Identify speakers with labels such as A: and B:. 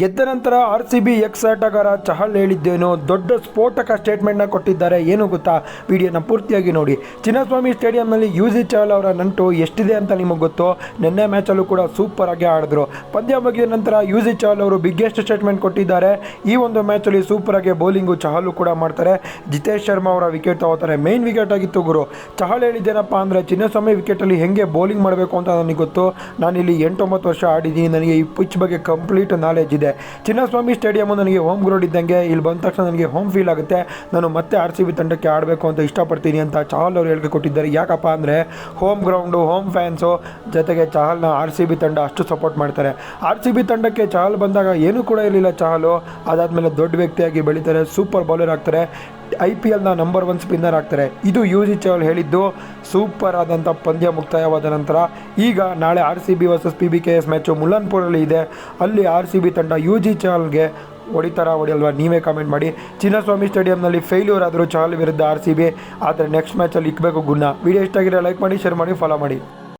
A: ಗೆದ್ದ ನಂತರ R C B X ಆಟಗಾರ ಚಹಲ್ ಹೇಳಿದ್ದೇನು ದೊಡ್ಡ ಸ್ಫೋಟಕ ಸ್ಟೇಟ್ಮೆಂಟ್ನ ಕೊಟ್ಟಿದ್ದಾರೆ, ಏನು ಗೊತ್ತಾ? ವಿಡಿಯೋನ ಪೂರ್ತಿಯಾಗಿ ನೋಡಿ. ಚಿನ್ನಸ್ವಾಮಿ ಸ್ಟೇಡಿಯಂನಲ್ಲಿ ಯು ಜಿ ಚಹಲ್ ಅವರ ನಂಟು ಎಷ್ಟಿದೆ ಅಂತ ನಿಮಗೆ ಗೊತ್ತು? ನಿನ್ನೆ ಮ್ಯಾಚಲ್ಲೂ ಕೂಡ ಸೂಪರ್ ಆಗಿ ಆಡಿದ್ರು. ಪಂದ್ಯ ಮುಗಿದ ನಂತರ ಯು ಜಿ ಚಹಲ್ ಅವರು ಬಿಗ್ಗೆಸ್ಟ್ ಸ್ಟೇಟ್ಮೆಂಟ್ ಕೊಟ್ಟಿದ್ದಾರೆ. ಈ ಒಂದು ಮ್ಯಾಚಲ್ಲಿ ಸೂಪರ್ ಆಗಿ ಬೌಲಿಂಗು ಚಹಲು ಕೂಡ ಮಾಡ್ತಾರೆ. ಜಿತೇಶ್ ಶರ್ಮಾ ಅವರ ವಿಕೆಟ್ ತಗೋತಾರೆ. ಮೇನ್ ವಿಕೆಟ್ ಆಗಿತ್ತು ಗುರು. ಚಹಲ್ ಹೇಳಿದ್ದೇನಪ್ಪ ಅಂದರೆ ಚಿನ್ನಸ್ವಾಮಿ ವಿಕೆಟಲ್ಲಿ ಹೆಂಗೆ ಬೌಲಿಂಗ್ ಮಾಡಬೇಕು ಅಂತ ನನಗೆ ಗೊತ್ತು. ನಾನಿಲ್ಲಿ ಎಂಟೊಂಬತ್ತು ವರ್ಷ ಆಡಿದ್ದೀನಿ. ನನಗೆ ಈ ಪಿಚ್ ಬಗ್ಗೆ ಕಂಪ್ಲೀಟ್ ನಾಲೆಜ್ ಇದೆ. ಚಿನ್ನಸ್ವಾಮಿ ಸ್ಟೇಡಿಯಮು ನನಗೆ ಹೋಮ್ ಗ್ರೌಂಡ್ ಇದ್ದಂಗೆ ಇಲ್ಲಿ ಬಂದ ತಕ್ಷಣ ನನಗೆ ಹೋಮ್ ಫೀಲ್ ಆಗುತ್ತೆ. ನಾನು ಮತ್ತೆ ಆರ್ ಸಿ ಬಿ ತಂಡಕ್ಕೆ ಆಡಬೇಕು ಅಂತ ಇಷ್ಟಪಡ್ತೀನಿ ಅಂತ ಚಹಲ್ ಅವರು ಹೇಳಿಕೆ ಕೊಟ್ಟಿದ್ದಾರೆ. ಯಾಕಪ್ಪ ಅಂದರೆ ಹೋಮ್ ಗ್ರೌಂಡು ಹೋಮ್ ಫ್ಯಾನ್ಸು ಜೊತೆಗೆ ಚಹಲ್ನ ಆರ್ ಸಿ ಬಿ ತಂಡ ಅಷ್ಟು ಸಪೋರ್ಟ್ ಮಾಡ್ತಾರೆ. ಆರ್ ಸಿ ಬಿ ತಂಡಕ್ಕೆ ಚಹಲ್ ಬಂದಾಗ ಏನೂ ಕೂಡ ಇರಲಿಲ್ಲ ಚಹಲು. ಅದಾದಮೇಲೆ ದೊಡ್ಡ ವ್ಯಕ್ತಿಯಾಗಿ ಬೆಳೀತಾರೆ. ಸೂಪರ್ ಬೌಲರ್ ಆಗ್ತಾರೆ. ಐ ಪಿ ಎಲ್ನ ನಂಬರ್ ಒನ್ ಸ್ಪಿನ್ನರ್ ಆಗ್ತಾರೆ. ಇದು ಯು ಜಿ ಹೇಳಿದ್ದು ಸೂಪರ್ ಆದಂಥ ಪಂದ್ಯ ಮುಕ್ತಾಯವಾದ ನಂತರ. ಈಗ ನಾಳೆ R C B versus P B K S match ಮುಲ್ಲನ್ಪುರಲ್ಲಿ ಇದೆ. ಅಲ್ಲಿ ಆರ್ ಸಿ ಬಿ ತಂಡ ಯು ಜಿ ಚಹಲ್ಗೆ ಹೊಡಿತಾರ ಹೊಡಿಯಲ್ವಾ ನೀವೇ ಕಾಮೆಂಟ್ ಮಾಡಿ. ಚಿನ್ನಸ್ವಾಮಿ ಸ್ಟೇಡಿಯಂನಲ್ಲಿ ಫೇಲ್ಯೂರ್ ಆದರೂ ಚಹಲ್ ವಿರುದ್ಧ ಆರ್ ಸಿ ಬಿ. ಆದರೆ ನೆಕ್ಸ್ಟ್ ಮ್ಯಾಚಲ್ಲಿ ಇಕ್ಕಬೇಕು ಗುಣ ವಿಡಿಯೋ ಇಷ್ಟ ಲೈಕ್ ಮಾಡಿ ಶೇರ್ ಮಾಡಿ ಫಾಲೋ ಮಾಡಿ.